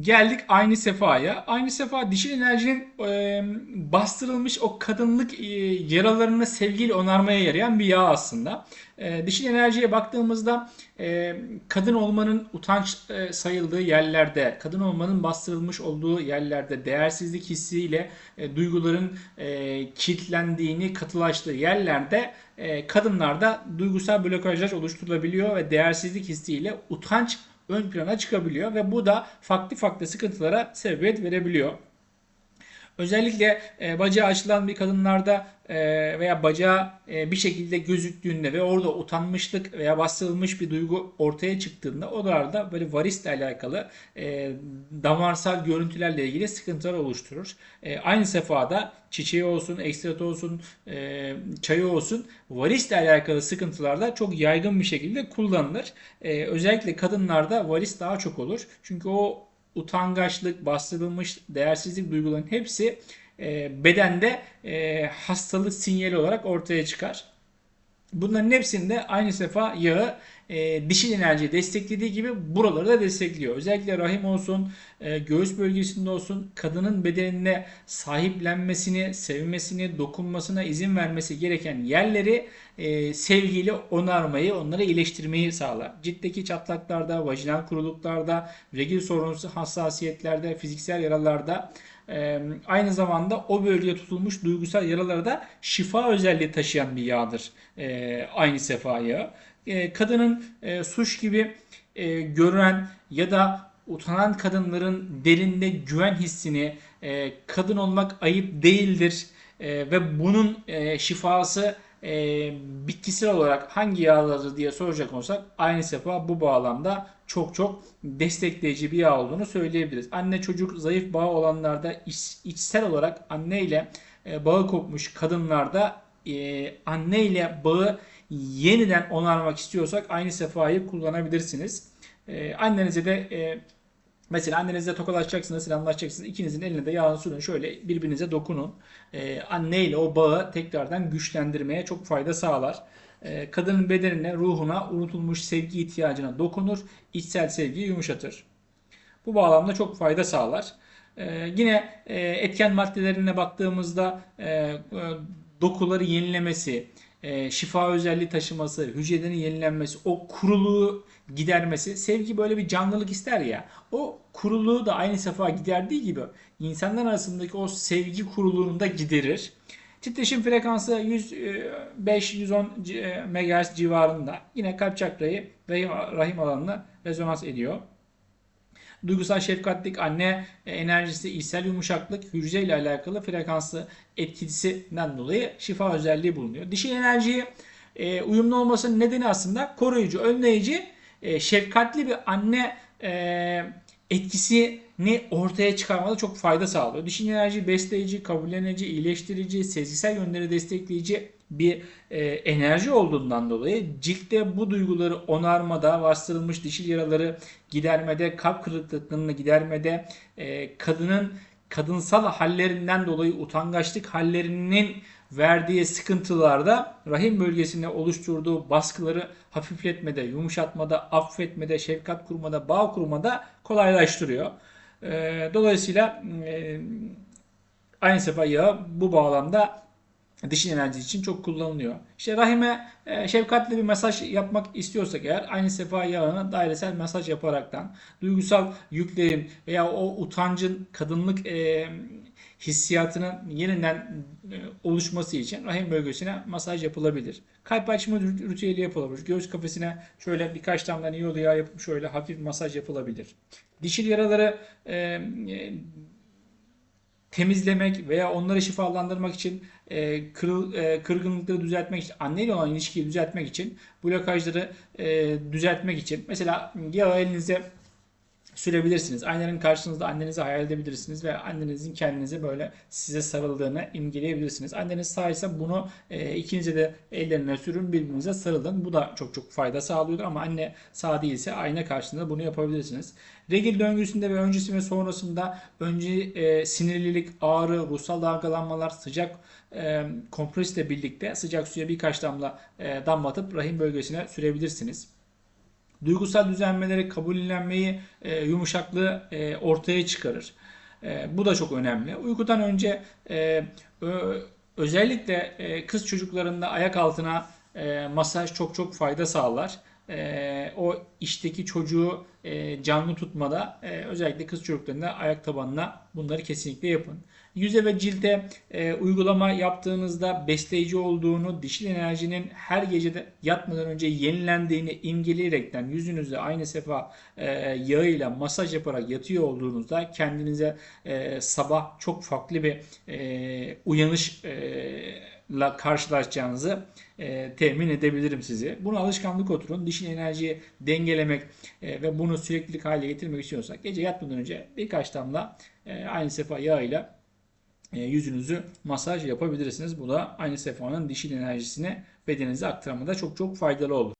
Geldik aynı sefaya. Aynı sefa dişil enerjinin e, bastırılmış o kadınlık e, yaralarını sevgiyle onarmaya yarayan bir yağ aslında. E, dişil enerjiye baktığımızda e, kadın olmanın utanç e, sayıldığı yerlerde, kadın olmanın bastırılmış olduğu yerlerde, değersizlik hissiyle e, duyguların e, kilitlendiğini, katılaştığı yerlerde e, kadınlarda duygusal blokajlar oluşturulabiliyor ve değersizlik hissiyle utanç ön plana çıkabiliyor ve bu da farklı farklı sıkıntılara sebebiyet verebiliyor. Özellikle e, bacağı açılan bir kadınlarda e, veya bacağı e, bir şekilde gözüktüğünde ve orada utanmışlık veya bastırılmış bir duygu ortaya çıktığında oralarda böyle varisle alakalı e, damarsal görüntülerle ilgili sıkıntılar oluşturur. E, aynı sefada çiçeği olsun, ekstrat olsun, e, çayı olsun varisle alakalı sıkıntılarda çok yaygın bir şekilde kullanılır. E, özellikle kadınlarda varis daha çok olur. Çünkü o utangaçlık, bastırılmış değersizlik duygularının hepsi e, bedende e, hastalık sinyali olarak ortaya çıkar. Bunların hepsinde aynı sefa yağı e, dişil enerjiyi desteklediği gibi buraları da destekliyor. Özellikle rahim olsun, e, göğüs bölgesinde olsun kadının bedenine sahiplenmesini, sevmesini, dokunmasına izin vermesi gereken yerleri e, sevgiyle onarmayı, onları iyileştirmeyi sağlar. Ciltteki çatlaklarda, vajinal kuruluklarda, regil sorunsu hassasiyetlerde, fiziksel yaralarda e, aynı zamanda o bölgede tutulmuş duygusal yaralara da şifa özelliği taşıyan bir yağdır. E, aynı sefa yağı. E, kadının e, suç gibi e, gören ya da utanan kadınların derinde güven hissini e, kadın olmak ayıp değildir e, ve bunun e, şifası e, bitkisel olarak hangi yağları diye soracak olsak aynı sefa bu bağlamda çok çok destekleyici bir yağ olduğunu söyleyebiliriz. Anne çocuk zayıf bağ olanlarda iç, içsel olarak anne ile e, bağı kopmuş kadınlarda e, anne ile bağı yeniden onarmak istiyorsak aynı sefayı kullanabilirsiniz. E, annenize de e, Mesela annenizle tokalaşacaksınız, selamlaşacaksınız. İkinizin eline de yağını sürün. Şöyle birbirinize dokunun. Ee, anneyle o bağı tekrardan güçlendirmeye çok fayda sağlar. Ee, kadının bedenine, ruhuna, unutulmuş sevgi ihtiyacına dokunur. içsel sevgiyi yumuşatır. Bu bağlamda çok fayda sağlar. Ee, yine e, etken maddelerine baktığımızda e, e, dokuları yenilemesi, e, şifa özelliği taşıması, hücrelerin yenilenmesi, o kuruluğu gidermesi. Sevgi böyle bir canlılık ister ya. O kuruluğu da aynı sefa giderdiği gibi insanlar arasındaki o sevgi kuruluğunu da giderir. Titreşim frekansı 105-110 MHz civarında. Yine kalp çakrayı rahim, rahim alanına rezonans ediyor. Duygusal şefkatlik, anne enerjisi, içsel yumuşaklık, hücre ile alakalı frekanslı etkisinden dolayı şifa özelliği bulunuyor. Dişil enerjiyi e, uyumlu olmasının nedeni aslında koruyucu, önleyici, e, şefkatli bir anne e, etkisini ortaya çıkarmada çok fayda sağlıyor. Dişil enerji besleyici, kabullenici, iyileştirici, sezgisel yönleri destekleyici bir e, enerji olduğundan dolayı ciltte bu duyguları onarmada, bastırılmış dişil yaraları gidermede, kalp kırıklıklarını gidermede, e, kadının kadınsal hallerinden dolayı utangaçlık hallerinin verdiği sıkıntılarda rahim bölgesinde oluşturduğu baskıları hafifletmede, yumuşatmada, affetmede, şefkat kurmada, bağ kurmada kolaylaştırıyor. E, dolayısıyla e, aynı sefa yağı bu bağlamda dişil enerji için çok kullanılıyor. İşte rahime e, şefkatli bir mesaj yapmak istiyorsak eğer aynı sefa yağını dairesel mesaj yaparaktan duygusal yüklerin veya o utancın kadınlık e, hissiyatının yeniden oluşması için rahim bölgesine masaj yapılabilir. Kalp açma ritüeli yapılabilir. Göğüs kafesine şöyle birkaç damla iyolu yağ yapıp şöyle hafif masaj yapılabilir. Dişil yaraları e, e, temizlemek veya onları şifalandırmak için e, kırıl, e, kırgınlıkları düzeltmek için, anneyle olan ilişkiyi düzeltmek için, blokajları e, düzeltmek için mesela yağı elinize sürebilirsiniz. Aynanın karşınızda annenizi hayal edebilirsiniz ve annenizin kendinize böyle size sarıldığını imgeleyebilirsiniz. Anneniz sağ bunu e, ikinize de ellerine sürün birbirinize sarılın. Bu da çok çok fayda sağlıyor ama anne sağ değilse ayna karşısında bunu yapabilirsiniz. Regil döngüsünde ve öncesi ve sonrasında önce e, sinirlilik, ağrı, ruhsal dalgalanmalar, sıcak e, kompresle birlikte sıcak suya birkaç damla e, damlatıp rahim bölgesine sürebilirsiniz. Duygusal düzenmeleri, kabullenmeyi, e, yumuşaklığı e, ortaya çıkarır. E, bu da çok önemli. Uykudan önce e, ö- özellikle e, kız çocuklarında ayak altına e, masaj çok çok fayda sağlar. E, o işteki çocuğu e, canlı tutmada e, özellikle kız çocuklarında ayak tabanına bunları kesinlikle yapın. Yüze ve cilde e, uygulama yaptığınızda besleyici olduğunu, dişil enerjinin her gecede yatmadan önce yenilendiğini imgeleyerekten yüzünüzde aynı sefa e, yağıyla masaj yaparak yatıyor olduğunuzda kendinize e, sabah çok farklı bir e, uyanışla karşılaşacağınızı e, temin edebilirim sizi. Bunu alışkanlık oturun. Dişil enerjiyi dengelemek e, ve bunu süreklilik hale getirmek istiyorsak gece yatmadan önce birkaç damla e, aynı sefa yağıyla e, yüzünüzü masaj yapabilirsiniz. Bu da aynı sefanın dişil enerjisini bedeninize aktarmada çok çok faydalı olur.